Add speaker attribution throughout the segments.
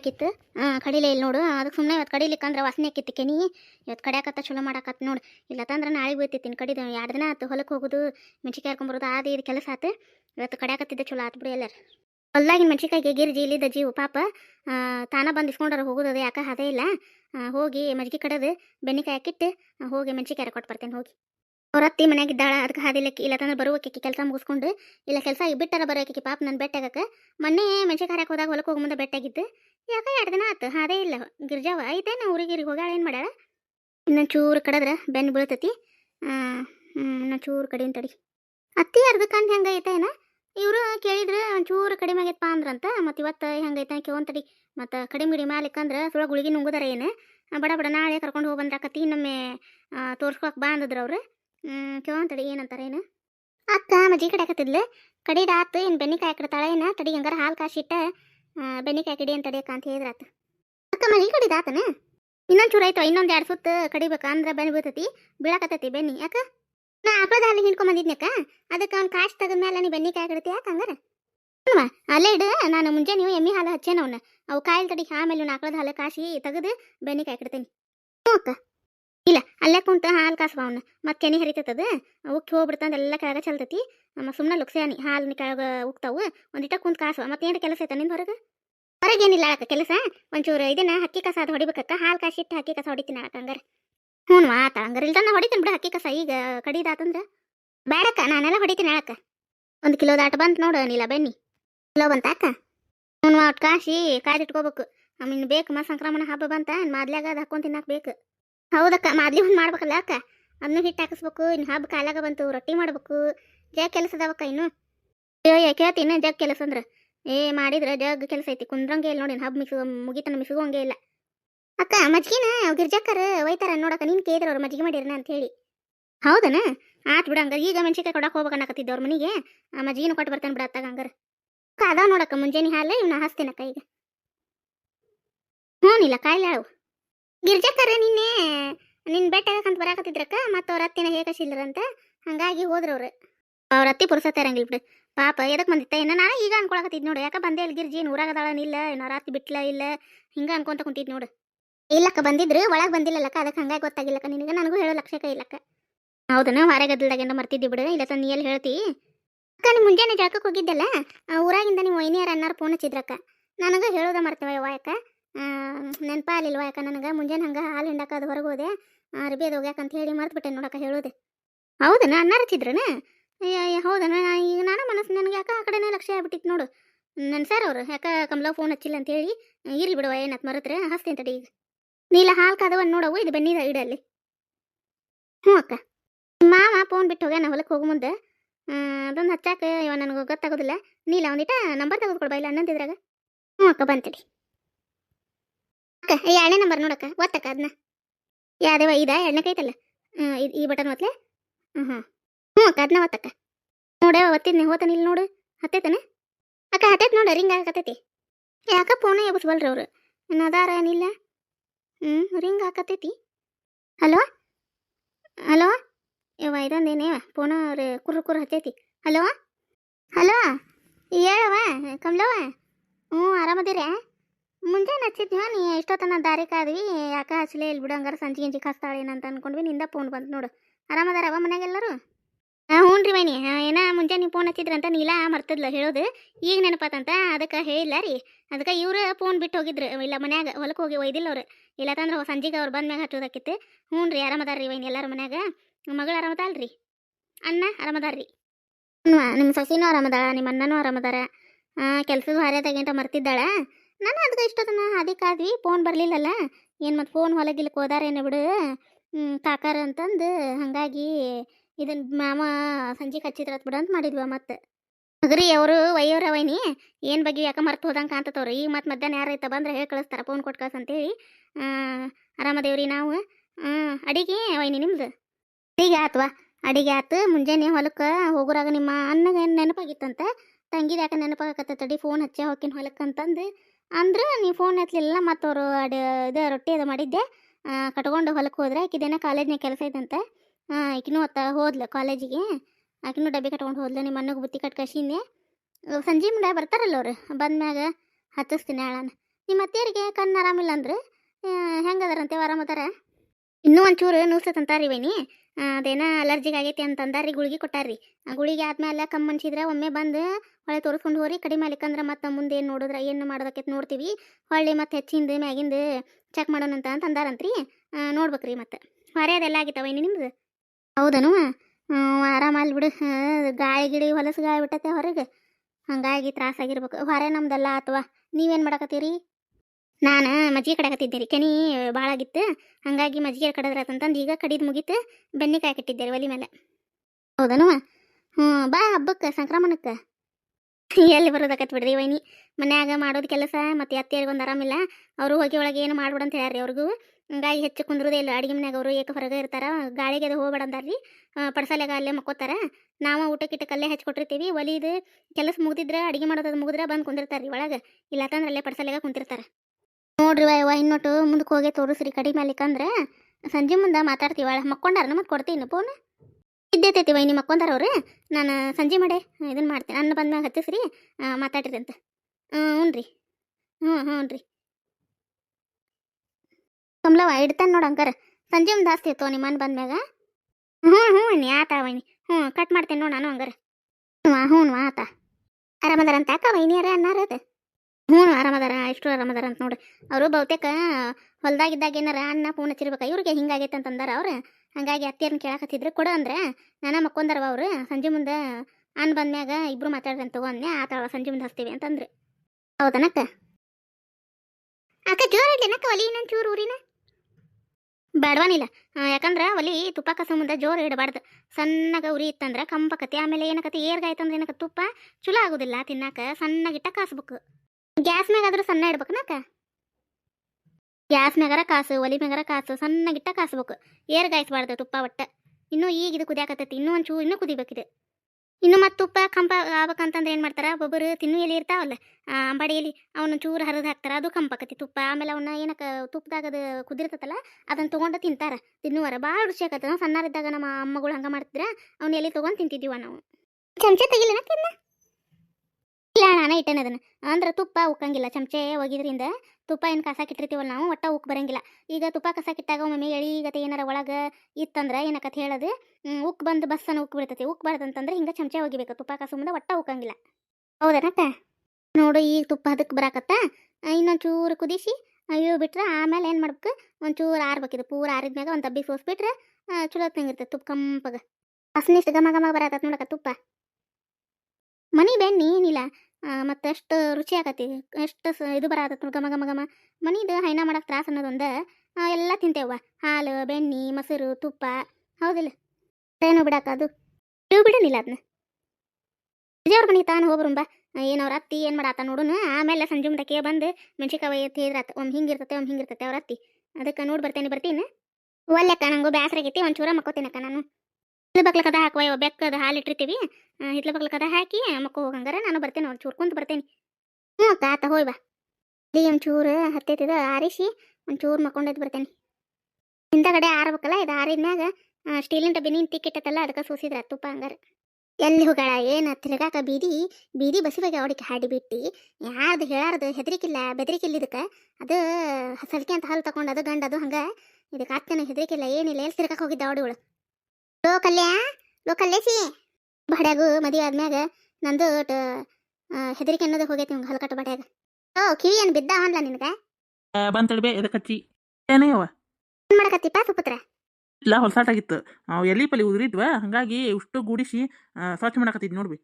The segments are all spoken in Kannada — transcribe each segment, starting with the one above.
Speaker 1: ಕಡಿಬೇಕಿತ್ತು ಹಾಂ ಕಡಿಲೇ ಇಲ್ಲಿ ನೋಡು. ಅದಕ್ಕೆ ಸುಮ್ಮನೆ ಇವತ್ತು ಕಡಿಲಿಕ್ಕಂದ್ರೆ ವಾಸನೆ ಆಕಿತ್ತು ಕೆನಿ. ಇವತ್ತು ಕಡಿಯಾಕತ್ತ ಚಲೋ ಮಾಡಾಕತ್ತ ನೋಡು. ಇಲ್ಲತ್ತಂದ್ರೆ ನಾಳೆ ಬೀಳ್ತಿತ್ತೀನಿ. ಕಡಿದ ಎರಡು ದಿನ ಆತು ಹೊಲಕ್ಕೆ ಹೋಗೋದು ಮೆಣಸಿಕಾಯಿ ಹರ್ಕೊಂಬರೋದು ಅದು ಇದು ಕೆಲಸ ಆತು. ಇವತ್ತು ಕಡಿಯಾಕತ್ತಿದ್ದೆ ಚಲೋ ಆತು ಬಿಡಿ ಎಲ್ಲಾರು. ಹೊಲ್ದಾಗಿನ ಮೆಣಸಿಕಾಯಿಗೆ ಗಿರ್ಜಿ ಇಲ್ಲಿದ್ದ ಜೀವ ಪಾಪ ತಾನ ಬಂದು ಇಸ್ಕೊಂಡ್ರೆ ಹೋಗೋದು ಅದು ಯಾಕೆ ಅದೇ ಇಲ್ಲ. ಹೋಗಿ ಮಜ್ಜಿಗೆ ಕಡದು, ಬೆನ್ನಿಕಾಯಿ ಹಾಕಿಟ್ಟು ಹೋಗಿ ಮೆಣಸಿಕಾಯಿ ಕೊಟ್ಟು ಬರ್ತೇನೆ ಹೋಗಿ. ಅವ್ರ ಅತ್ತಿ ಮನ್ಯಾಗ ಇದ್ದಾಳ, ಅದಕ್ಕೆ ಹಾದಿಲಕ್ಕಿ ಇಲ್ಲ ತಂದ್ರೆ ಬರುವಕ್ಕೆ ಕೆಲಸ ಮುಗಿಸ್ಕೊಂಡು, ಇಲ್ಲ ಕೆಲಸ ಬಿಟ್ಟಾರ ಬರೋಕೆ ಪಾಪ ನನ್ನ ಬೆಟ್ಟಾಗಕ್ಕೆ. ಮೊನ್ನೆ ಮೆಣಸಿಕಾಯಿ ಹಾಕೋದಾಗ ಹೊಲಕ್ಕೆ ಹೋಗೋ ಮುಂದೆ ಬೆಟ್ಟಾಗಿದ್ದು ಯಾಕೆ ಎರಡು ದಿನ ಆತು? ಅದೇ ಇಲ್ಲ. ಗಿರ್ಜಾವ ಐತೇನು ಊರಿಗೆ ಗಿರಿಗೆ ಹೋಗ್ಯಾಳ, ಏನು ಮಾಡ್ಯಾಳ? ಇನ್ನೊಂದು ಚೂರು ಕಡದ್ರೆ ಬೆನ್ನು ಬೀಳ್ತೈತಿ. ಇನ್ನೊಂದು ಚೂರು ಕಡಿನ ತಡಿ. ಅತ್ತಿ ಅರ್ಧಕ್ಕಂಡು ಹೆಂಗೈತೆ ಏನ? ಇವರು ಕೇಳಿದ್ರೆ ಒಂಚೂರು ಕಡಿಮೆ ಆಗೈತಪ್ಪ ಅಂದ್ರಂತ, ಮತ್ತು ಇವತ್ತು ಹೆಂಗೈತೆ ಕೇವಂತಡಿ ತಡಿ. ಮತ್ತು ಕಡಿಮೆ ಗಿಡಿ ಮಾಡ್ಲಿಕ್ಕಂದ್ರೆ ಸುಳ ಗುಳಿಗೆ ನುಂಗುದಾರ ಏನು? ಬಡ ಬಡ ನಾಳೆ ಕರ್ಕೊಂಡು ಹೋಗಿ ಬಂದ್ರಾಕತ್ತಿ ಇನ್ನೊಮ್ಮೆ ತೋರ್ಸ್ಕೊಳಕ್ ಬಾ ಅಂದಿದ್ರು ಅವ್ರು. ಕೇವನ್ ತಡಿ ಏನಂತಾರೆ ಏನು? ಅಕ್ಕ ಮಜ್ಜಿ ಕಡಿಯಾಕತ್ತಿದ್ಲು. ಹಾಕತ್ತಿದ್ಲು ಆತು ಏನು ಬೆನ್ನಿಕಾಯಿ ಕಡ್ತಾಳೆ ಏನು? ತಡಿ, ಹಂಗಾರ ಹಾಲು ಕಾಸಿಟ್ಟ ಬೆನ್ನಿಕಾಯಿ ಕಡಿ ಅಂತ ತಡಿಯಕ್ಕ ಅಂತ ಹೇಳಿದ್ರಾತ. ಅಕ್ಕ ಮಜ್ಜಿ ಕಡಿದ ಆತನ? ಇನ್ನೊಂದು ಚೂರು ಆಯ್ತು, ಇನ್ನೊಂದು ಎರಡು ಸುತ್ತು ಕಡಿಬೇಕ ಅಂದ್ರೆ ಬೆನ್ನಿ ಬೀಳ್ತೈತಿ, ಬೀಳಾಕತ್ತೈತಿ ಬೆನ್ನಿ ಯಾಕ? ನಾ ಆಕಳದ ಹಾಲು ಹಿಂಡ್ಕೊಂಡ್ ಬಂದಿದ್ನಕ್ಕ ಅದಕ್ಕೆ ಅವ್ನು ಕಾಶ್ ತೆಗೆದ್ಮೇಲೆ ನೀ ಬೆನ್ನಿಕಾಯಿ ಕಡಿತಿ ಯಾಕೆ ಹಂಗಾರ? ಅಲ್ಲೇ ಇಡು, ನಾನು ಮುಂಜಾನೆ ನೀವು ಎಮ್ಮೆ ಹಾಲು ಹಚ್ಚೇನ ಅವನ್ನ ಅವು ಕಾಯಿಲ್ ತಡಿ ಆಮೇಲೆ ಆಕಳದ ಹಾಲು ಕಾಸಿ ತೆಗೆದು ಬೆನ್ನಿಕಾಯಿ ಕಡ್ತೀನಿ ಹ್ಞೂ ಅಕ್ಕ. ಇಲ್ಲ, ಅಲ್ಲೇ ಕುಂತ ಹಾಲು ಕಾಸುವ ಅವನ್ನ ಮತ್ತೆ ಕೆನಿ ಹರಿತದ ಉಕ್ಕಿ ಹೋಗ್ಬಿಡ್ತಂದ ಎಲ್ಲ ಕೆಳಗೆ ಚಲ್ತೈತಿ. ನಮ್ಮ ಸುಮ್ಮನೆ ಲುಕ್ಸ್ಯಾನಿ ಹಾಲು ಕೆಳಗೆ ಉಕ್ತಾವು. ಒಂದಿಟ ಕುಂತ ಕಾಸುವ ಏನು ಕೆಲಸ ಐತ ನಿಂದ ಹೊರಗೆ? ಹೊರಗೇನಿಲ್ಲ ಅಳಕ ಕೆಲಸ. ಒಂಚೂರು ಇದನ್ನ ಹಕ್ಕಿ ಕಸ ಅದು ಹೊಡಿಬೇಕಕ್ಕ. ಹಾಲು ಕಾಸಿಟ್ಟು ಹಕ್ಕಿ ಕಸ ಹೊಡಿತೀನಿ ಅಕ್ಕ ಹಂಗಾರೆ. ಹ್ಞೂ ಆತ ಹಂಗಾರೆ ನಾ ಹೊಡಿತೀನಿ ಬಿಡು ಹಕ್ಕಿ ಕಸ. ಈಗ ಕಡಿದಾತಂದ್ರೆ ಬೇಡಕ್ಕ ನಾನೆಲ್ಲ ಹೊಡಿತೀನಿ ಅಳಕ ಒಂದು ಕಿಲೋ ದಾಟ ಬಂತ ನೋಡು ನೀಲ ಬೆನ್ನಿ. ಕಿಲೋ ಬಂತಾಕ ಹ್ಞೂ ಒಟ್ಟು ಕಾಸಿ ಕಾಯ್ದಿಟ್ಕೋಬೇಕು ಆಮೇಲೆ ಬೇಕು ಮಾ ಸಂಕ್ರಮಣ ಹಬ್ಬ ಬಂತ ಮಾದ್ಲಾಗ ಅದು ಹಾಕೊಂಡು ತಿನ್ನಕ್ಕೆ ಬೇಕು. ಹೌದಕ್ಕ ಮಾದ್ಲಿ ಒಂದು ಮಾಡ್ಬೇಕಲ್ಲ ಅಕ್ಕ. ಅದನ್ನು ಹಿಟ್ಟು ಹಾಕಿಸ್ಬೇಕು, ಇನ್ನು ಹಬ್ಬ ಕಾಲಾಗ ಬಂತು, ರೊಟ್ಟಿ ಮಾಡ್ಬೇಕು, ಜಗ್ ಕೆಲಸ ಅದಾವಕ್ಕ ಇನ್ನು. ಅಯ್ಯೋ ಕೇಳ್ತೀನಿ ಜಗ್ ಕೆಲಸ ಅಂದ್ರೆ? ಏ, ಮಾಡಿದ್ರೆ ಜಗ್ ಕೆಲಸ ಐತಿ, ಕುಂದ್ರಂಗೆ ಇಲ್ಲ ನೋಡಿ ಹಬ್ಬ ಮಿಸ್, ಮುಗಿತನ ಮಿಸುಗಂಗೆ ಇಲ್ಲ. ಅಕ್ಕ, ಮಜ್ಗಿನ ಗಿರ್ಜಕ್ಕರ್ ಒಯ್ತಾರ ನೋಡಕ್ಕ, ನೀನು ಕೇಳಿದ್ರು ಅವ್ರು ಮಜ್ಜಿಗೆ ಮಾಡಿರನ ಅಂತ ಹೇಳಿ. ಹೌದನ? ಆತ್ ಬಿಡ ಈಗ ಮೆಣಸಿಕಾಯಿ ಕೊಡಕ್ಕೆ ಹೋಗ್ಬೇಕು ಅನ್ನಕತ್ತಿದ್ದೆ ಅವ್ರ ಮನೆಗೆ. ಆ ಮಜ್ಜಿಗೆನೂ ಕೊಟ್ಟು ಬರ್ತಾನೆ ಬಿಡ ಅತ್ತಾಗ ಹಂಗಾರ. ಅಕ್ಕ, ಅದಾವ ನೋಡಕ್ಕ, ಮುಂಜಾನೆ ಹಾಲೆ ಇವ್ನ ಹಾಸ್ತೀನಕ್ಕ ಈಗ. ಹ್ಞೂ ಇಲ್ಲ ಕಾಯಿಲೆ ಗಿರ್ಜಕ್ಕರ ನಿನ್ನೆ? ನಿನ್ನ ಬೆಟ್ಟಾಗಕ್ಕಂತ ಬರಾಕತ್ತಿದ್ರಕ್ಕ, ಮತ್ತು ಅವ್ರ ಅತ್ತಿನ ಹೇಗಸಿಲ್ರಂತ ಹಂಗಾಗಿ ಹೋದ್ರು ಅವ್ರು. ಅತ್ತಿ ಪುರುಸತ್ತ ಇರಂಗಿಲ್ಲ ಬಿಡು. ಪಾಪ ಎದಕ್ಕೆ ಬಂದಿತ್ತ? ಏನ ನಾ ಈಗ ಅನ್ಕೊಳಕತ್ತಿದ್ ನೋಡು. ಯಾಕ ಬಂದೇ ಇಲ್ಲ ಗಿರ್ಜಿ ಊರಾಗದಾಳನಿಲ್ಲ ಏನೋ ರಾತ್ರಿ ಬಿಟ್ಲ ಇಲ್ಲ, ಹಿಂಗ ಅನ್ಕೊಂತ ಕುಂತಿದ್ ನೋಡು. ಇಲ್ಲಕ್ಕ, ಬಂದಿದ್ರು, ಒಳಗೆ ಬಂದಿಲ್ಲಲ್ಲಕ್ಕ ಅದಕ್ಕೆ ಹಂಗಾಗಿ ಗೊತ್ತಾಗಿಲ್ಲಕ್ಕ. ನಿನಗೆ ನನಗೂ ಹೇಳೋ ಲಕ್ಷಕ ಇಲ್ಲಕ್ಕ. ಹೌದನ ವಾರಗದ್ದಲ್ದಾಗೆಲ್ಲ ಮರ್ತಿದ್ದಿ ಬಿಡು. ಇಲ್ಲ ನೀ ಎಲ್ಲಿ ಹೇಳ್ತಿ? ಅಕ್ಕ, ನೀ ಮುಂಜಾನೆ ಜಳಕಕ್ಕೆ ಹೋಗಿದ್ದಲ್ಲ? ಊರಾಗಿಂದ ನೀವು ಐನಿಯರ್ ಅನ್ನಾರು ಫೋನ್ ಹಚ್ಚಿದ್ರಕ್ಕ? ನನಗೆ ಹೇಳೋದ ಮರ್ತೇವ ಯಾಕ? ನೆನಪ ಯಾಕೆ ನನಗೆ? ಮುಂಜಾನೆ ಹಂಗೆ ಹಾಲು ಹಿಂಡಕ್ಕೆ ಅದು ಹೊರಗೆ ಹೋದೆ ಅರ್ಬಿ ಅದು ಹೋಗ್ಯಾಕಂತ ಹೇಳಿ ಮರ್ತುಬಿಟ್ಟೆ ನೋಡಕ್ಕ ಹೇಳೋದೆ. ಹೌದನ ಅನ್ನ ಅಯ್ಯ ಹೌದನ ಈಗ ನಾನು ಮನಸ್ಸು ನನಗೆ ಯಾಕೆ ಆ ಕಡೆನೇ ಲಕ್ಷ್ಯ ಆಗ್ಬಿಟ್ಟಿತ್ತು ನೋಡು. ನನ್ನ ಸರ್ ಅವರು, ಯಾಕೆ ಕಮಲ ಫೋನ್ ಹಚ್ಚಿಲ್ಲ ಅಂತ ಹೇಳಿ ಇರ್ಲಿ ಬಿಡುವ ಏನತ್ ಮರತ್ರೆ ಹಸ್ತೀನಿ ತಡಿ ಈಗ ನೀಲ ಹಾಲು ಕಾದವನ್ ನೋಡವು ಇದು ಬೆನ್ನಿದ ಇಡಲ್ಲಿ. ಹ್ಞೂ ಅಕ್ಕ. ಮಾವ ಫೋನ್ ಬಿಟ್ಟು ಹೋಗ್ಯಾನ ಹೊಲಕ್ಕೆ ಹೋಗೋ ಮುಂದೆ. ಅದೊಂದು ಹಚ್ಚಾಕ ಇವ ನನಗೆ ಗೊತ್ತಾಗೋದಿಲ್ಲ. ನೀಲ ಒಂದಿಟ, ನಂಬರ್ ತೆಗೆದುಕೊಡ್ಬಾ ಇಲ್ಲ ಅನ್ನಂತಿದ್ರಾಗ ಹ್ಞೂ ಅಕ್ಕ ಬಂತಡಿ ಅಕ್ಕ ಎರಡನೇ ನಂಬರ್ ನೋಡಕ್ಕ, ಒತ್ತಕ್ಕ ಅದನ್ನ ಯಾವ್ದೇವ ಇದ ಎರಡನೇ ಕೈತಲ್ಲ. ಈ ಬಟನ್ ಒತ್ತಲೆ ಹ್ಞೂ ಹ್ಞೂ ಅಕ್ಕ ಅದನ್ನ ಒತ್ತಕ್ಕ. ನೋಡೇ ಒತ್ತಿದ್ನೆ ಹೋತಾನ ಇಲ್ಲಿ ನೋಡು. ಹತ್ತೈತಾನೆ? ಅಕ್ಕ, ಹತ್ತೈತೆ ನೋಡಿ ರಿಂಗ್ ಹಾಕತೈತಿ. ಯಾಕ ಫೋನೇ ಎಬ್ಸ್ಬಲ್ರಿ ಅವ್ರು. ಅದಾರ ಏನಿಲ್ಲ. ಹ್ಞೂ ರಿಂಗ್ ಹಾಕತೈತಿ. ಹಲೋ? ಹಲೋ? ಯವ್ವ ಇದೊಂದೇನೇವ ಫೋನ ಅವ್ರ ಕುರು ಕುರು ಹತ್ತೈತಿ ಹಲೋ? ಹಲೋ? ಹೇಳವ ಕಮಲವ ಹ್ಞೂ ಆರಾಮದಿರ ಮುಂಜಾನೆ ಹಚ್ಚಿದ್ವಿ ನೀ ಎಷ್ಟೊತ್ತನ ದಾರಿ ಕಾದ್ವಿ, ಯಾಕೆ ಹಚ್ಚಲೇ ಇಲ್ಲಿ ಬಿಡು, ಹಂಗಾರೆ ಸಂಜೆ ಗಿಂಜಿ ಹಚ್ತಾಳೇನಂತ ಅನ್ಕೊಂಡ್ವಿ, ನಿಂದ ಫೋನ್ ಬಂತು ನೋಡು. ಆರಾಮದಾರವ ಮನ್ಯಾಗೆಲ್ಲರೂ? ಹಾಂ ಹ್ಞೂ ರೀ ವೈನಿ ಏನೋ ಮುಂಜಾನೆ ಫೋನ್ ಹಚ್ಚಿದ್ರಂತ ನೀಲ ಮರ್ತದ್ಲ ಹೇಳೋದು. ಈಗ ನೆನಪಾತಂತ ಅದಕ್ಕೆ ಹೇಳಿಲ್ಲ ರೀ. ಅದಕ್ಕೆ ಇವರು ಫೋನ್ ಬಿಟ್ಟು ಹೋಗಿದ್ರು. ಇಲ್ಲ, ಮನ್ಯಾಗ ಹೊಲಕ್ಕೆ ಹೋಗಿ ಒಯ್ದಿಲ್ಲ ಅವ್ರು. ಇಲ್ಲ ತಂದ್ರೆ ಸಂಜೆಗೆ ಅವ್ರು ಬಂದ ಮ್ಯಾಗ ಹಚ್ಚೋದಕ್ಕಿತ್ತು ಹ್ಞೂ ರೀ ಆರಾಮದಾರ ರೀ ವೈನಿ ಎಲ್ಲರ ಮನ್ಯಾಗ. ಮಗಳು ಆರಾಮದಲ್ಲ ರೀ ಅಣ್ಣ ಆರಾಮದಾರ ರೀ ನಿಮ್ಮ ಸೊಸಿನೂ ಆರಾಮದಾಳ, ನಿಮ್ಮ ಅಣ್ಣನೂ ಆರಾಮದಾರ? ಕೆಲಸದ ಹಾರ್ಯದಾಗಂತ ಮರ್ತಿದ್ದಾಳ? ನಾನು ಅದಕ್ಕೆ ಇಷ್ಟೊತ್ತನ ಅದಕ್ಕೆ ಆದ್ವಿ ಫೋನ್ ಬರಲಿಲ್ಲಲ್ಲ. ಏನು ಮತ್ತು ಫೋನ್ ಹೊಲಗಿಲ್ಲಕ್ಕೆ ಹೋದಾರೇನು ಬಿಡು. ಕಾಕಾರ ಅಂತಂದು ಹಾಗಾಗಿ ಇದನ್ನ ಮಾಮ ಸಂಜೆಗೆ ಹಚ್ಚಿದ್ರತ್ ಬಿಡು ಅಂತ ಮಾಡಿದ್ವಿ ಮತ್ತೆ ಅಗ್ರಿ ಅವರು ವಯ್ಯವ್ರ ವೈನಿ ಏನು ಬಗ್ಗೆ ಯಾಕೆ ಮರ್ತು ಹೋದಂಗೆ ಕಾಂತತವ್ರು ಈಗ ಮತ್ತೆ ಮಧ್ಯಾಹ್ನ ಯಾರೈತ ಬಂದ್ರೆ ಹೇಳಿ ಕಳಿಸ್ತಾರ ಫೋನ್ ಕೊಟ್ಟು ಕಳ್ಸ ಅಂತೇಳಿ. ಆ, ಆರಾಮದೇವ್ರಿ ನಾವು. ಅಡಿಗೆ ವೈನಿ ನಿಮ್ದು? ಅಡಿಗೆ ಆತ್ವಾ? ಅಡಿಗೆ ಆತು. ಮುಂಜಾನೆ ಹೊಲಕ್ಕೆ ಹೋಗುರಾಗ ನಿಮ್ಮ ಅಣ್ಣಗೆ ನೆನಪಾಗಿತ್ತಂತ? ತಂಗಿದ ಯಾಕೆ ನೆನಪಾಗತ್ತಡಿ ಫೋನ್ ಹಚ್ಚಿ ಹೋಗಿನ ಹೊಲಕ್ಕೆ ಅಂತಂದು ಅಂದ್ರೆ ನೀವು ಫೋನ್ ಎತ್ತಲಿಲ್ಲ ಮತ್ತು ಅವರು ಅಡ ಇದು ರೊಟ್ಟಿ ಅದು ಮಾಡಿದ್ದೆ. ಕಟ್ಕೊಂಡು ಹೊಲಕ್ಕೆ ಹೋದ್ರೆ ಆಕಿದೇನ ಕಾಲೇಜ್ನಾಗ ಕೆಲಸ ಇದ್ದಂತೆ. ಆಕಿನೂ ಅತ್ತ ಹೋದ್ಲು ಕಾಲೇಜಿಗೆ ಆಕಿನೂ ಡಬ್ಬಿ ಕಟ್ಕೊಂಡು ಹೋದ್ಲು ನಿಮ್ಮ ಅಣ್ಣಗೆ ಬುತ್ತಿ ಕಟ್ ಕಳ್ಸಿದ್ದೆ ಸಂಜೆ ಮುಂದೆ ಬರ್ತಾರಲ್ಲ ಅವರು ಬಂದ್ಮ್ಯಾಗ ಹತ್ತಿಸ್ತೀನಿ ಹೇಳಣ ನಿಮ್ಮ ಅತ್ತೆಯರಿಗೆ ಕಣ್ಣು ಆರಾಮಿಲ್ಲ ಅಂದ್ರೆ. ಹೆಂಗದಾರಂತೆ ಆರಾಮದಾರ ಇನ್ನೂ ಒಂಚೂರು ಆ, ಅದೇನ ಅಲರ್ಜಿಗೆ ಆಗೈತಿ ಅಂತ ಅಂದಾರಿ ಗುಳಿಗೆ ಕೊಟ್ಟಾರ್ರಿ ಆ, ಗುಳಿಗೆ ಆದ್ಮೇಲೆ ಕಮ್ಮಿ ಅನ್ಸಿದ್ರೆ ಒಮ್ಮೆ ಬಂದು ಹೊಳೆ ತೋರಿಸ್ಕೊಂಡು ಹೋರಿ. ಕಡಿಮೆ ಆಲಿಕ್ಕಂದ್ರೆ ಮತ್ತೆ ಮುಂದೆ ಏನು ನೋಡಿದ್ರೆ, ಏನು ಮಾಡೋದಕ್ಕೆ ನೋಡ್ತೀವಿ. ಹೊಳ್ಳಿ ಮತ್ತೆ ಹೆಚ್ಚಿಂದ ಮ್ಯಾಗಿಂದ ಚೆಕ್ ಮಾಡೋಣಂತ ಅಂತ ಅಂದಾರಂತ್ರಿ ನೋಡ್ಬೇಕ್ರಿ ಮತ್ತೆ. ಹೊರೆ ಅದೆಲ್ಲ ಆಗಿತ್ತವ ಏನು ನಿಮ್ದು? ಹೌದನು? ಆರಾಮಲ್ಲಿ ಬಿಡು. ಗಾಯ ಗಾಳಿ ಗಿಳಿ ಹೊಲಸು ಗಾಳಿ ಬಿಟ್ಟತೆ ಹೊರಗೆ. ಹಂಗಾಗಿ ತ್ರಾಸಾಗಿರ್ಬೇಕು ಹೊರೆ ನಮ್ದೆಲ್ಲ ಅಥವಾ ನೀವೇನು ಮಾಡಕತ್ತೀರಿ? ನಾನು ಮಜ್ಜಿಗೆ ಕಡಕತ್ತಿದ್ದೆ ರೀ. ಕೆನಿ ಭಾಳ ಆಗಿತ್ತು. ಹಂಗಾಗಿ ಮಜ್ಜಿಗೆ ಕಡದ್ರಾತಂತಂದು ಈಗ ಕಡಿದು ಮುಗೀತು. ಬೆನ್ನಿಕಾಯಿ ಕಟ್ಟಿದ್ದೆ ರೀ ಒಲಿ ಮೇಲೆ ಹೌದನು ಹ್ಞೂ, ಬಾ ಹಬ್ಬಕ್ಕೆ, ಸಂಕ್ರಮಣಕ್ಕೆ. ಎಲ್ಲಿ ಬರೋದಕ್ಕತ್ ಬಿಡ್ರಿ ವೈನಿ? ಮನ್ಯಾಗ ಮಾಡೋದು ಕೆಲಸ ಮತ್ತು ಅತ್ತೆಯರಿಗೆ ಒಂದು ಆರಾಮಿಲ್ಲ. ಅವರು ಹೋಗಿ ಒಳಗೆ ಏನು ಮಾಡ್ಬಿಡ ಅಂತ ಹೇಳ್ಯಾರ ಅವ್ರಿಗೂ. ಹಂಗಾಗಿ ಹೆಚ್ಚು ಕುಂದ್ರದೇ ಇಲ್ಲ. ಅಡುಗೆ ಮನ್ಯಾಗ ಅವರು ಏಕ ಹೊರಗೆ ಇರ್ತಾರ. ಗಾಳಿಗೆ ಅದು ಹೋಗ್ಬೇಡ ಅಂದಾರ್ರಿ. ಪಡ್ಸಾಲೆಗ ಅಲ್ಲೇ ಮಕ್ಕೋತಾರ. ನಾವು ಊಟ ಕಲ್ಲೇ ಹಚ್ಚಿ ಕೊಟ್ಟಿರ್ತೀವಿ. ಒಲಿದು ಕೆಲಸ ಮುಗ್ದಿದ್ರೆ, ಅಡುಗೆ ಮಾಡೋದು ಮುಗಿದ್ರೆ ಬಂದು ಕುಂದಿರ್ತಾರೆ ರೀ ಒಳಗೆ. ಇಲ್ಲ ಅಂತಂದ್ರೆ ಅಲ್ಲೇ ಪಡ್ಸಾಲೆಗ ಕುಂತಿರ್ತಾರೆ. ನೋಡ್ರಿ ಯವ್ವ ಇನ್ನೊಟ್ಟು ಮುಂದಕ್ಕೆ ಹೋಗಿ ತೋರಿಸ್ರಿ ಕಡಿಮೆ ಅಲ್ಲಿಕಂದ್ರೆ ಸಂಜೆ ಮುಂದೆ ಮಾತಾಡ್ತೀವಿ ಒಳ ಮಕ್ಕೊಂಡಾರ ಮತ್ತೆ ಕೊಡ್ತೀನಿ ಫೋನ್ ಇದ್ದೇತೈತಿ ನಿಮ್ಮ ಮಕ್ಕೊಂದಾರ ಅವ್ರಿ. ನಾನು ಸಂಜೆ ಮಾಡಿ ಇದನ್ನ ಮಾಡ್ತೀನಿ. ಅನ್ನ ಬಂದ್ಮ್ಯಾಗ ಹಚ್ಚಿಸ್ರಿ ಮಾತಾಡ್ರಿ ಅಂತ ಹ್ಞೂ ರೀ ಹ್ಞೂ ಹ್ಞೂ ರೀ ಕಮಲವ ಇಡ್ತಾನೆ ನೋಡು ಅಂಕರ್ ಸಂಜೆ ಮುಂದೆ ಜಾಸ್ತಿ ಇತ್ತು ನಿಮ್ಮ ಅನ್ನ ಬಂದ್ಮ್ಯಾಗ. ಹ್ಞೂ ಹ್ಞೂ ಅಣ್ಣಿ ಆತ ವೈನಿ ಹ್ಞೂ ಕಟ್ ಮಾಡ್ತೀನಿ ನೋಡು ನಾನು ಹಂಗಾರ ಹ್ಞೂ ಹ್ಞೂ ಆತ. ಆರಾಮದಾರಂತ ವೈನಿಯರ ಅನ್ನಾರ ಅದು? ಹ್ಞೂ, ಆರಾಮದಾರ ಎಷ್ಟು ಆರಾಮದಾರ ಅಂತ ನೋಡಿ. ಅವರು ಬಹುತೇಕ ಹೊಲ್ದಾಗಿದ್ದಾಗ ಏನಾರ ಅನ್ನ, ಪೂರ್ಣ ಹಚ್ಚಿರ್ಬೇಕು ಇವ್ರಿಗೆ ಹಿಂಗಾಗೈತೆ ಅಂತಂದಾರ ಅವ್ರು. ಹಂಗಾಗಿ ಅತ್ತಿಯರ್ನ ಕೇಳಕತ್ತಿದ್ರು, ಕೊಡು ಅಂದ್ರೆ ನಾನು ಮಕ್ಕೊಂದಾರವ ಅವರು. ಸಂಜೆ ಮುಂದೆ ಅನ್ನ ಬಂದ್ಮ್ಯಾಗ ಇಬ್ರು ಮಾತಾಡ್ರಿ ಅಂತ ತಗೊಂಡೆ ಆತಾಳ ಸಂಜೆ ಮುಂದೆ ಹಚ್ತೀವಿ ಅಂತಂದ್ರು. ಹೌದನಕ್ಕ ಅಕ್ಕ? ಜೋರ ಇಡ್ಲೇನಕ್ಕ ಒಲಿ ಇನ್ನೊಂದು ಚೂರು ಊರಿನ. ಬೇಡವಾನಿಲ್ಲ ಯಾಕಂದ್ರೆ ಒಲಿ ತುಪ್ಪ ಕಸ ಮುಂದೆ ಜೋರು ಇಡಬಾರ್ದು. ಸಣ್ಣಗ ಉರಿ ಇತ್ತಂದ್ರೆ ಕಂಪಕತಿ ಆಮೇಲೆ ಏನಕತಿ ಏರ್ಗಾಯ್ತಂದ್ರೆ ಏನಕ ತುಪ್ಪ ಚಲೋ ಆಗೋದಿಲ್ಲ ತಿನ್ನಾಕ, ಸಣ್ಣಗಿಟ್ಟ ಕಾಸ್ಬೇಕು. ಗ್ಯಾಸ್ ಮ್ಯಾಗಾದ್ರೂ ಸಣ್ಣ ಇಡ್ಬೇಕನಕ್ಕ ಗ್ಯಾಸ್ ಮ್ಯಾಗಾರ ಕಾಸು ಒಲಿ ಮ್ಯಾಗಾರ ಕಾಸು, ಸಣ್ಣಗಿಟ್ಟ ಕಾಸ್ಬೇಕು. ಏರ್ ಗಾಯಿಸ್ಬಾರ್ದು ತುಪ್ಪ ಒಟ್ಟ. ಇನ್ನೂ ಈಗ ಇದು ಕುದಿಯಾಕತ್ತೈತಿ. ಇನ್ನೂ ಒಂಚೂ, ಇನ್ನೂ ಕುದಿಬೇಕಿದೆ. ಇನ್ನು ಮತ್ತೆ ತುಪ್ಪ ಕಂಪ ಆಗ್ಬೇಕಂತಂದ್ರೆ ಏನು ಮಾಡ್ತಾರ? ಒಬ್ಬೊಬ್ಬರು ತಿನ್ನು ಎಲೆ ಇರ್ತಾವಲ್ಲ. ಅಂಬಾಡಿ ಎಲೆ ಅವನು ಚೂರು ಹರಿದು ಹಾಕ್ತಾರ, ಅದು ಕಂಪಾಕತಿ ತುಪ್ಪ. ಆಮೇಲೆ ಅವನ್ನ ಏನಕ್ಕೆ ತುಪ್ಪದಾಗ ಅದು ಕುದಿರ್ತತಲ್ಲ ಅದನ್ನ ತೊಗೊಂಡು ತಿಂತಾರ. ತಿನ್ನುವರ. ಭಾಳ ರುಚಿ ಆಗತ್ತೆ ನಾವು ಸಣ್ಣರಿದ್ದಾಗ ನಮ್ಮ ಅಮ್ಮಗಳು ಹಂಗೆ ಮಾಡ್ತಿದ್ರ, ಅವ್ನ ಎಲೆ ತೊಗೊಂಡು ತಿಂತಿದ್ದೀವ ನಾವು. ಚಮಚ ತೆಗಿಲಿನ ತಿನ್ನ ನಾನೇ ಇಟ್ಟೇನೆ ಅದನ್ನ. ಅಂದ್ರೆ ತುಪ್ಪ ಉಕ್ಕಂಗಿಲ್ಲ, ಚಮಚೆ ಒಗಿದ್ರಿಂದ. ತುಪ್ಪ ಏನು ಕಸ ಕಿಟ್ಟಿರ್ತೀವಲ್ಲ ನಾವು, ಒಟ್ಟ ಉಕ್ಕು ಬರಂಗಿಲ್ಲ. ಈಗ ತುಪ್ಪ ಕಸ ಕಿಟ್ಟಾಗ ಒಮ್ಮೆ ಎಳಿಗತೆ ಏನಾರ ಒಳಗೆ ಇತ್ತಂದ್ರೆ ಏನಕತ್ ಹೇಳದು? ಉಕ್ಕು ಉಕ್ ಬಂದು ಬಸ್ಸನ್ನು ಉಕ್ಕು ಬಿಡ್ತೈತಿ. ಉಕ್ಕು ಬಾರ್ದಂತಂದ್ರೆ ಹಿಂಗೆ ಚಮಚೆ ಒಗಿಬೇಕು. ತುಪ್ಪ ಕಸ ಮುಂದೆ ಒಟ್ಟ ಉಕ್ಕಂಗಿಲ್ಲ. ಹೌದನಕ್ಕ? ನೋಡು, ಈಗ ತುಪ್ಪ ಅದಕ್ಕೆ ಬರಾಕತ್ತ? ಇನ್ನೊಂದು ಚೂರು ಕುದಿಸಿ, ಅಯ್ಯೋ, ಬಿಟ್ರೆ ಆಮೇಲೆ ಏನು ಮಾಡ್ಬೇಕು? ಒಂಚೂರು ಆರ್ಬೇಕಿದು ಪೂರ ಆರಿದ್ಮ್ಯಾಗ ಒಂದು ದಬ್ಬಿ ಸೋಸ್ಬಿಟ್ರೆ ಚಲೋ ತಂಗಿರ್ತೈತೆ ತುಪ್ಪ ಕಂಪಗ. ಅಸ್ನಿಷ್ಟು ಗಮ ಘಮ ಬರತ್ತ ನೋಡಕ್ಕ ತುಪ್ಪ. ಮನಿ ಬೆಣ್ಣೆ ಏನಿಲ್ಲ. ಮತ್ತು ಅಷ್ಟು ರುಚಿ ಆಕತಿ ಎಷ್ಟು ಸ ಇದು ಬರತ್ತ ಘಮ ಘಮ ಘಮ. ಮನಿದು ಹೈನ ಮಾಡಕ್ಕೆ ತ್ರಾಸ ಅನ್ನೋದೊಂದು ಎಲ್ಲ ತಿಂತೇವ ಹಾಲು, ಬೆಣ್ಣೆ, ಮೊಸರು, ತುಪ್ಪ. ಹೌದಿಲ್ಲ. ಏನು ಬಿಡಕ ಅದು. ಇವು ಬಿಡಲಿಲ್ಲ ಅದನ್ನ ವಿಜಯವ್ರ ಮನೆಗೆ ತಾನು ಹೋಗ್ರಂಬ ಏನು ಅವ್ರ ಅತ್ತಿ ಏನು ಮಾಡಾತ ನೋಡುನು. ಆಮೇಲೆ ಸಂಜೆ ಮುಂದಕ್ಕೆ ಬಂದು ಮೆಣಸಿಕಾಯಿ ಎತ್ತಿ ಇದ್ರಾತ ಒಮ್ಮೆ ಹಿಂಗಿರ್ತತೆ ಒಮ್ಮೆ ಹಿಂಗಿರ್ತತೆ ಅವ್ರ ಅತ್ತಿ. ಅದಕ್ಕೆ ನೋಡಿ ಬರ್ತೇನೆ, ಬರ್ತೀನಿ. ಒಲ್ಲೆಕ್ಕ, ನಂಗೂ ಬೇಸರ ಆಗೈತಿ ಒಂಚೂರ ಮಕ್ಕೋತೀನಕ್ಕ ನಾನು. ಹಿತ್ಲ ಬಕ್ಲ ಕದ ಹಾಕುವ ಬೆಕ್ಕದ ಹಾಲು ಇಟ್ಟಿರ್ತೀವಿ. ಹಿತ್ಲ ಬಕ್ಲ ಕದ ಹಾಕಿ ಮಕ್ಕಳು ಹೋಗಂಗಾರ ನಾನು ಬರ್ತೇನೆ ಒಂಚೂರು ಕುಂತ ಬರ್ತೇನೆ. ಹ್ಞೂ ಆತ ಹೋಯ್ ಬಾ. ಇಲ್ಲಿ ಒಂಚೂರು ಹತ್ತೈತಿದ ಆರಿಸಿ ಒಂಚೂರು ಮಕ್ಕೊಂಡೈತೆ ಬರ್ತೇನೆ. ಹಿಂದಗಡೆ ಆರ್ಬೇಕಲ್ಲ, ಇದು ಆರಿದ್ಮ್ಯಾಗ ಸ್ಟೀಲಿನ ಡಬ್ಬಿ ನೀನು ತಿಕ್ಕಿಟ್ಟತಲ್ಲ ಅದಕ್ಕೆ ಸೂಸಿದ್ರ ತುಪ್ಪ ಹಂಗಾರ. ಎಲ್ಲಿ ಹೋಗಾಳ ಏನು ತಿರ್ಗಾಕ ಬೀದಿ ಬೀದಿ ಬಸಿ ಬಗ್ಗೆ ಅವಡಿಕೆ ಹಾಡಿ ಬಿಟ್ಟು, ಯಾರ್ದು ಹೇಳಾರ್ದು ಹೆದರಿಕಿಲ್ಲ, ಬೆದರಿಕಿಲ್ಲ ಇದಕ್ಕೆ. ಅದು ಸಲ್ಕೆ ಅಂತ ಹಾಲು ತಗೊಂಡು ಅದು ಗಂಡ ಅದು ಹಂಗೆ. ಇದಕ್ಕೆ ಆಗ್ತಾನೆ ಹೆದರಿಕಿಲ್ಲ, ಏನಿಲ್ಲ ಎಲ್ಲಿ ತಿರ್ಗಾಕ ಹೋಗಿದ್ದ ಅವಡಿಗಳು ಲೋ ಕಲ್ಯ ಲೋ ಕಲ್ಯಸಿ ಬಡ್ಯಾಗು ಮದುವೆ ಆದ್ಮ್ಯಾಗ ನಂದು ಹೆದರಿಕೆ ಅನ್ನೋದು ಹೋಗೈತಿ ನಿಮ್ಗೆ ಹಲ್ಕಟ್ಟು ಬಡ್ಯಾಗ. ಓ ಕಿವಿ ಏನು ಬಿದ್ದ ಅನ್ಲ ನಿನಗೆ?
Speaker 2: ಬಂತಳಿ ಬೇ ಎದಕ್ಕೆ ಹಚ್ಚಿ ಏನೇ ಅವ?
Speaker 1: ಏನು ಮಾಡಕತ್ತಿಪ್ಪ ಸುಪುತ್ರ?
Speaker 2: ಇಲ್ಲ ಹೊಲಸಾಟಾಗಿತ್ತು. ಅವು ಎಲ್ಲಿ ಪಲ್ಲಿ ಉದುರಿದ್ವ ಹಂಗಾಗಿ ಇಷ್ಟು ಗೂಡಿಸಿ ಸ್ವಚ್ಛ ಮಾಡಕತ್ತಿದ್ ನೋಡ್ಬಿ.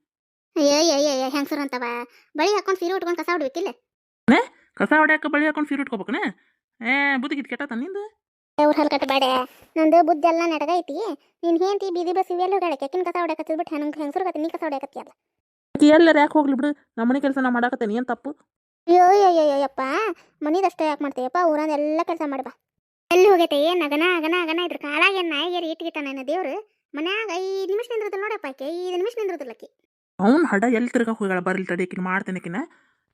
Speaker 1: ಅಯ್ಯೋ ಅಯ್ಯೋ ಅಯ್ಯೋ ಹೆಂಗಸರು ಅಂತವ. ಬಳಿ ಹಾಕೊಂಡು ಸೀರೆ ಉಟ್ಕೊಂಡು ಕಸ ಹೊಡ್ಬೇಕಿಲ್ಲ?
Speaker 2: ಕಸ ಹೊಡ್ಯಾಕ ಬಳಿ ಹಾಕೊಂಡು ಸೀರೆ ಉಟ್ಕೋಬೇಕನ? ಏ ಬುದ್ಧಿಗಿಟ್ ಕೆಟ್ಟ ನಿಂದು?
Speaker 1: ಅವ್ರ ಹಲ್ಕಟ್ಟು ಬಾಡೆ. ನಂದು ಬುದ್ಧಿ ಎಲ್ಲ ನಡಗೈತಿ. ನೀನು ಹೇಂತಿ ಬೀದಿ ಬಸ್ ಇವೆಲ್ಲ ಹೊಡ್ಯಾಕೆ ಕೆಕ್ಕಿನ ಕಸ ಹೊಡ್ಯಾಕತ್ತಿದ್ ಬಿಟ್ಟು ಹೆಂಗೆ ಹೆಂಗಸರು ನೀ ಕಸ ಹೊಡ್ಯಾಕತ್ತಿ ಅಲ್ಲ.
Speaker 2: ಆಕಿ ಎಲ್ಲರ ಯಾಕೆ ಹೋಗ್ಲಿ ಬಿಡು? ನಮ್ಮನೆ ಕೆಲಸ ನಾ ಮಾಡಾಕತ್ತೇನೆ ಏನು ತಪ್ಪು?
Speaker 1: ಅಯ್ಯೋ ಅಯ್ಯೋ ಅಯ್ಯಪ್ಪ. ಮನಿದಷ್ಟೇ ಯಾಕೆ ಮಾಡ್ತೀಯಪ್ಪ? ಊರಂದ ಎಲ್ಲ ಕೆಲಸ ಮಾಡ್ಬಾ ಎಲ್ಲಿ ಹೋಗೈತೆ? ಏನು ಅಗನ ಅಗನ ಅಗನ ಇದ್ರ ಕಾಲಾಗ ಏನು ನಾಯಿಗೇರಿ ಇಟ್ಗಿಟ್ಟ ನನ್ನ ದೇವ್ರು? ಮನ್ಯಾಗ ಐದು ನಿಮಿಷ ನಿಂದ್ರದಲ್ಲ ನೋಡಪ್ಪ ಆಕೆ ಐದು ನಿಮಿಷ ನಿಂದ್ರದಿಲ್ಲಕಿ
Speaker 2: ಅವ್ನ ಹಡ ಎಲ್ಲಿ ತಿರ್ಗ ಹೋಗ್ಯಾಳ? ಬರ್ಲಿ ತಡಿಯಕಿನ ಮಾಡ್ತೇನೆಕಿನ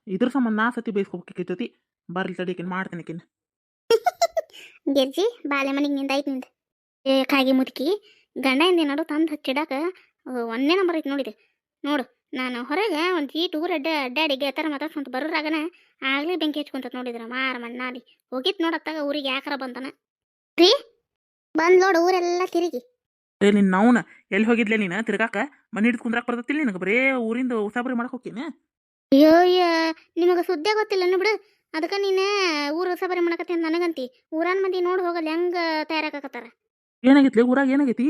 Speaker 2: ಇದ್ರ ಸಂಬಂಧ ನಾ ಸತಿ ಬೈಸ್ಕೋಬೇಕಿ ಜೊತೆ. ಬರ್ಲಿ ತಡಿಯಕಿನ ಮಾಡ್ತೇನೆಕಿನ
Speaker 1: ಗೆಜ್ಜಿ ಬಾಲೆ ಮನೆಗೆ ನಿಂದ ಐತೆ ನಿಂದ. ಏ ಕಾಗಿ ಮುದುಕಿ ಗಂಡ ಹಿಂದೆ ನೋಡು ತಂದು ಹಚ್ಚಿಡಾಕ ಒಂದೇ ನಂಬರ್ ಐತಿ ನೋಡಿದೆ. ನೋಡು ನಾನು ಹೊರಗೆ ಒಂದು ಈಟ್ ಊರು ಅಡ್ಡ ಅಡ್ಡಾಡಿ ಗೆತ್ತರ ಮಾತಾಡ್ಸ್ಕೊಂತ ಬರೋರಾಗನ ಆಗ್ಲೇ ಬೆಂಕಿ ಹಚ್ಕೊಂತ ನೋಡಿದ್ರ ಮಾರ ಮಣ್ಣಾಲಿ. ಹೋಗಿತ್ ನೋಡತ್ತಾಗ ಊರಿಗೆ ಯಾಕರ ಬಂದನ. ರೀ ಬಂದ್ ನೋಡು ಊರೆಲ್ಲ ತಿರುಗಿ.
Speaker 2: ಏ ನಿನ್ನ ನಾವು ಎಲ್ಲಿ ಹೋಗಿದ್ಲೆ ನೀನು? ತಿರ್ಗಾಕ ಮನೆ ಹಿಡಿದು ಕುಂದ್ರಾಕ್ ಬರ್ತತಿಲ್ಲ ನಿನಗೆ? ಬರೇ ಊರಿಂದ ಉಸಾಬರಿ ಮಾಡಕ್ ಹೋಗ್ತೀನಿ
Speaker 1: ಅಯ್ಯೋಯ್ಯ ನಿಮಗೆ ಸುದ್ದಿ ಗೊತ್ತಿಲ್ಲ ಬಿಡು. ಅದಕ್ಕೆ ನೀನು ಊರು ಸಬರಿ ಮಾಡಕತ್ತಿ ಅಂತ ನನಗಂತಿ. ಊರನ್ ಮಂದಿ ನೋಡಿ ಹೋಗಲ್ಲ ಹೆಂಗ ತಯಾರಾಕತ್ತಾರ
Speaker 2: ಏನಾಗೈತ್ಲಿ ಊರಾಗ ಏನಾಗೈತಿ?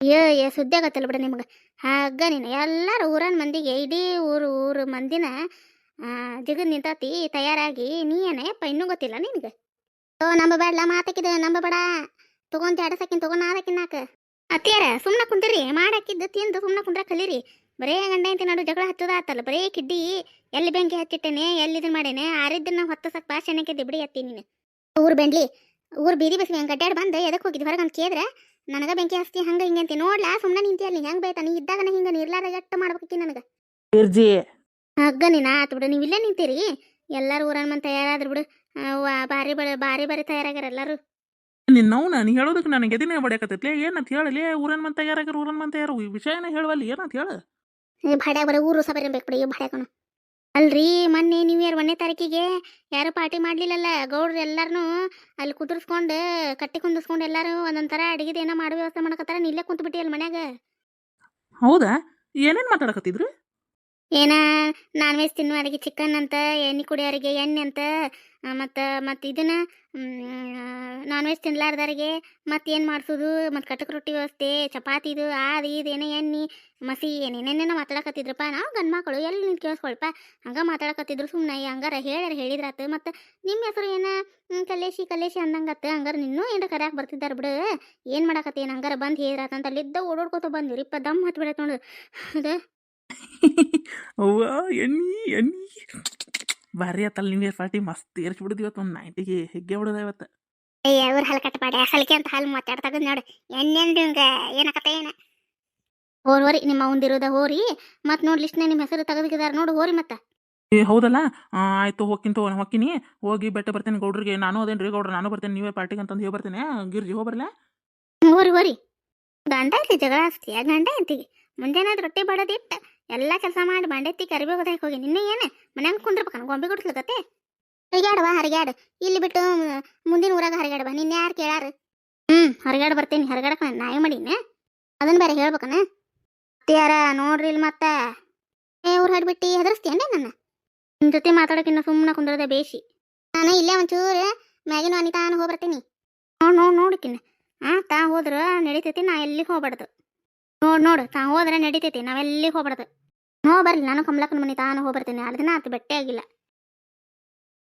Speaker 1: ಏ ಏ ಸುದ್ದಿ ಆಗತ್ತಲ್ಲ ಬಿಡ ನಿಮಗೆ. ಹಾಗ ನೀನು ಎಲ್ಲರೂ ಊರನ್ ಮಂದಿಗೆ ಇಡೀ ಊರು ಊರು ಮಂದಿನ ಜಿಗದ್ ನಿಂತಾತಿ ತಯಾರಾಗಿ ನೀ ಏನಪ್ಪ ಇನ್ನೂ ಗೊತ್ತಿಲ್ಲ ನಿನಗೆ? ಓ ನಂಬಬೇಡಲ್ಲ ಮಾತಾಕಿದ ನಂಬಬೇಡ. ತಗೊಂತ ಎರಡು ಸಕಿನ್ ತಗೊಂಡು ನಾಲ್ಕಿನ ನಾಲ್ಕ ಅತ್ತಿಯಾರ ಸುಮ್ಮನೆ ಕುಂತಿರಿ ಮಾಡಾಕಿದ್ದು ತಿಂದು ಸುಮ್ಮನೆ ಕುಂದ್ರ ಕಲೀರಿ. ಬರೇ ಗಂಡ ಇಂತಿ ನಡು ಜಗಳ ಹತ್ತದ ಆತಲ್ಲ ಬರೇ ಕಿಡ್ಡಿ. ಎಲ್ಲಿ ಬೆಂಕಿ ಹಚ್ಚಿಟ್ಟೇನೆ ಎಲ್ಲಿ ಇದನ್ನ ಮಾಡೇನೆ ಆರಿದ್ದನ್ನ ಹೊತ್ತ ಸಕ್ ಭಾಷಣಕ್ಕೆ ಬಿಡಿ ಅತ್ತಿ ನೀನು. ಊರ್ ಬೆಂಡ್ಲಿ ಊರ್ ಬೀದಿ ಬಸ್ ಗಡ್ಡಾಡ್ ಬಂದು ಎದಕ್ಕೆ ಹೋಗಿದ್? ಹೊರಗೆ ಅಂತ ಕೇಳಿದ್ರೆ ನನಗ ಬೆಂಕಿ ಹಚ್ತಿ ಹಂಗ ಹಿಂಗೆ ಅಂತ ನೋಡ್ಲಾ ಸುಮ್ಮನೆ ನಿಂತಿ ಅಲ್ಲಿ ಹೆಂಗ್ ಬೈತಾ ನೀ ಇದ್ದಾಗ ನಾ ಹಿಂಗ ನಿರ್ಲಾರ ಎಟ್ಟು ಮಾಡ್ಬೇಕಿ ನನಗ?
Speaker 2: ಇರ್ಜಿ
Speaker 1: ಹಗ್ಗ ನೀನ ಆತು ಬಿಡು ನೀವು ಇಲ್ಲೇ ನಿಂತೀರಿ? ಎಲ್ಲಾರು ಊರನ್ ಮಂದಿ ತಯಾರಾದ್ರು ಬಿಡು. ಅವ್ವ, ಬಾರಿ ಬಳ ಬಾರಿ ಬಾರಿ ತಯಾರಾಗ್ಯಾರ ಎಲ್ಲಾರು.
Speaker 2: ನಿನ್ನ ನಾನು ಹೇಳೋದಕ್ಕೆ ನನಗೆ ಎದಿನೇ ಬಡಿಯಕತ್ತೈತ್ಲೆ ಏನಂತ ಹೇಳಲಿ ಊರನ್ ಮಂತ ಯಾರಾಗ್ಯಾರ ಊರನ್ ಮಂತ ಯಾರು ಈ ವಿಷಯನ ಹೇಳುವಲ್ಲಿ ಏನಂತ ಹೇಳ?
Speaker 1: ಈ ಭಾಡ್ಯಾಗ ಬರೋ ಊರು ಸಹ ಬೇಕು ಬಿಡಿ ಭಾಡ್ಯಾಗನು. ಅಲ್ರಿ ಮೊನ್ನೆ ನ್ಯೂ ಇಯರ್ ಒಂದನೇ ತಾರೀಕಿಗೆ ಯಾರು ಪಾರ್ಟಿ ಮಾಡ್ಲಿಲ್ಲಲ್ಲ ಗೌಡ್ರು ಎಲ್ಲಾರನು ಅಲ್ಲಿ ಕುದುರ್ಸ್ಕೊಂಡು ಕಟ್ಟಿ ಕುಂದಿಸ್ಕೊಂಡು ಎಲ್ಲಾರು ಒಂದೊಂದರ ಅಡಿಗೆದ ಏನೋ ಮಾಡೋ ವ್ಯವಸ್ಥೆ ಮಾಡಕತ್ತಾರ ನಿಲ್ಲೇ ಕುಂತು ಬಿಟ್ಟಿ ಅಲ್ಲಿ ಮನ್ಯಾಗ?
Speaker 2: ಹೌದಾ? ಏನೇನ್ ಮಾತಾಡಕತ್ತಿದ್ರು?
Speaker 1: ಏನ ನಾನ್ ವೆಜ್ ತಿನ್ನುವರಿಗೆ ಚಿಕನ್ ಅಂತ ಎಣ್ಣೆ ಕುಡಿಯೋರಿಗೆ ಎಣ್ಣೆ ಅಂತ ಮತ್ತು ಮತ್ತು ಇದನ್ನು ನಾನ್ ವೆಜ್ ತಿನ್ಲಾರ್ದವ್ರಿಗೆ ಮತ್ತೆ ಏನು ಮಾಡಿಸೋದು? ಮತ್ತು ಕಟಕ್ ರೊಟ್ಟಿ ವ್ಯವಸ್ಥೆ ಚಪಾತಿದು ಅದು ಇದು ಎಣ್ಣೆ ಮಸಿ ಏನೇನೇನೇನೋ ಮಾತಾಡಕತ್ತಿದ್ರಪ್ಪ. ನಾವು ಗಂಡು ಮಕ್ಕಳು ಎಲ್ಲಿ ನಿಂತು ಕೇಳಿಸ್ಕೊಳ್ಪ ಹಂಗೆ ಮಾತಾಡಕತ್ತಿದ್ರು ಸುಮ್ಮನೆ ಹಂಗಾರ ಹೇಳ್ಯಾರ ಹೇಳಿದ್ರಾತು ಮತ್ತು ನಿಮ್ಮ ಹೆಸರು ಏನು? ಕಲೇಶಿ ಕಲೇಶಿ ಅಂದಂಗತ್ತ ಹಂಗಾರ ನಿನ್ನೂ ಏನು ಕರ್ಯಾಕೆ ಬರ್ತಿದ್ದಾರೆ ಬಿಡು. ಏನು ಮಾಡಕತ್ತೇನು ಹಂಗಾರ ಬಂದು ಹೇಳಿದ್ರಾತ ಅಂತ ಅಲ್ಲಿದ್ದ ಓಡೋಡ್ಕೋತ ಬಂದಿರಿಪ್ಪ ದಮ್ ಹತ್ತು ಬಿಡತ್ತೆ ನೋಡು. ಅದು.
Speaker 2: ಅವ್ವ, ಎಣ್ಣಿ ಎಣ್ಣಿ. ಭಾರಿ ಆತಲ್ಲ ನ್ಯೂ ಇಯರ್ ಪಾರ್ಟಿ ಮಸ್ತ್ ಏರ್ಸ್ಬಿಡಿದ್ವಿ ಇವತ್ತು ಒಂದು ನೈಂಟಿಗೆ ಹೆಗ್ಗೆ ಬಿಡೋದ ಇವತ್ತು
Speaker 1: ಅಯ್ಯ ಅವ್ರ ಹಲ್ ಕಟ್ಟಪಾಡಿ ಹಲ್ಕೆ ಅಂತ ಹಾಲು ಮಾತಾಡ್ತಾಗ ನೋಡು. ಎಣ್ಣೆಂದು ಹಿಂಗೆ ಏನಕತ್ತ ಏನ? ಹೋರ್ ಹೋರಿ. ನಿಮ್ಮ ಅವಂದಿರೋದ ಹೋರಿ. ಮತ್ತೆ ನೋಡಿ ಲಿಸ್ಟ್ನ ನಿಮ್ಮ ಹೆಸರು ತೆಗೆದಿದ್ದಾರೆ ನೋಡು ಹೋರಿ ಮತ್ತೆ.
Speaker 2: ಏ ಹೌದಲ್ಲ? ಆ, ಆಯ್ತು ಹೋಗ್ತೀನಿ ತಗೋ ಹೋಗ್ತೀನಿ. ಹೋಗಿ ಬೆಟ್ಟ ಬರ್ತೇನೆ ಗೌಡ್ರಿಗೆ. ನಾನು ಅದೇನ್ರಿ ಗೌಡ್ರ ನಾನು ಬರ್ತೇನೆ. ನೀವೇ ಪಾರ್ಟಿಗೆ ಅಂತಂದು ಹೇಳಿ ಬರ್ತೇನೆ. ಗಿರ್ಜಿ ಹೋಗ್ಬರ್ಲ
Speaker 1: ಹೋರಿ ಹೋರಿ. ಗಂಡ ಐತಿ ಜಗಳ ಆಸ್ತಿ. ಗಂಡ ಐತಿ. ಮುಂಜಾನೆ ರೊಟ್ಟಿ ಬಡದಿಟ್ಟು. ಎಲ್ಲ ಕೆಲಸ ಮಾಡಿ ಬಂಡೆತ್ತಿ ಕರಿಬೇಕದಾಗಿ ಹೋಗಿ, ನಿನ್ನೆ ಏನು? ಮನ್ಯಾಗ ಕುಂದ್ರಬೇಕನ ಗೊಂಬೆ ಗುಡಿಸ್ಲಕತ್ತೆ ಹರಿಗಾಡವ ಹರಿಗಾಡು ಇಲ್ಲಿ ಬಿಟ್ಟು ಮುಂದಿನ ಊರಾಗ ಹರಿಗಾಡವ ನಿನ್ನೆ ಯಾರು ಕೇಳಾರ? ಹ್ಞೂ ಹರಿಗಾಡ ಬರ್ತೀನಿ ಹರಿಗಾಡಕ ನಾಯಿ ಮಾಡೀನಿ ಅದನ್ನ ಬೇರೆ ಹೇಳ್ಬೇಕನ? ಅತ್ತಿಯಾರ, ನೋಡ್ರಿ ಇಲ್ಲಿ ಮತ್ತೆ. ಏ, ಊರ್ ಹಾಡ್ಬಿಟ್ಟು ಹೆದರ್ಸ್ತೀಯನ್ನೇ ನನ್ನ? ನಿನ್ನ ಜೊತೆ ಮಾತಾಡೋಕಿನ್ನ ಸುಮ್ಮನೆ ಕುಂದ್ರದ ಬೇಸಿ ನಾನು ಇಲ್ಲೇ ಒಂಚೂರು ಮ್ಯಾಗಿನ ಅನಿ ತಾನು ಹೋಗ್ಬರ್ತೀನಿ ನೋಡ್ ನೋಡ್, ನೋಡಿಕಿನ್ನ. ಆ, ತಾ ಹೋದ್ರ ನಡೀತೈತಿ, ನಾ ಎಲ್ಲಿಗೆ ಹೋಗ್ಬಾರ್ದು? ನೋಡ್, ನೋಡು, ತಾ ಹೋದ್ರೆ ನಡೀತೈತಿ, ನಾವೆಲ್ಲಿಗೆ ಹೋಗ್ಬಾರ್ದು? ನೋ ಬರ್ಲಿ. ನಾನು ಕಮಲಕ್ಕನ ಮನೆ ತಾನು ಹೋಗ್ಬರ್ತೀನಿ. ಎರಡು ದಿನ ಆತು ಬೆಟ್ಟೆ ಆಗಿಲ್ಲ.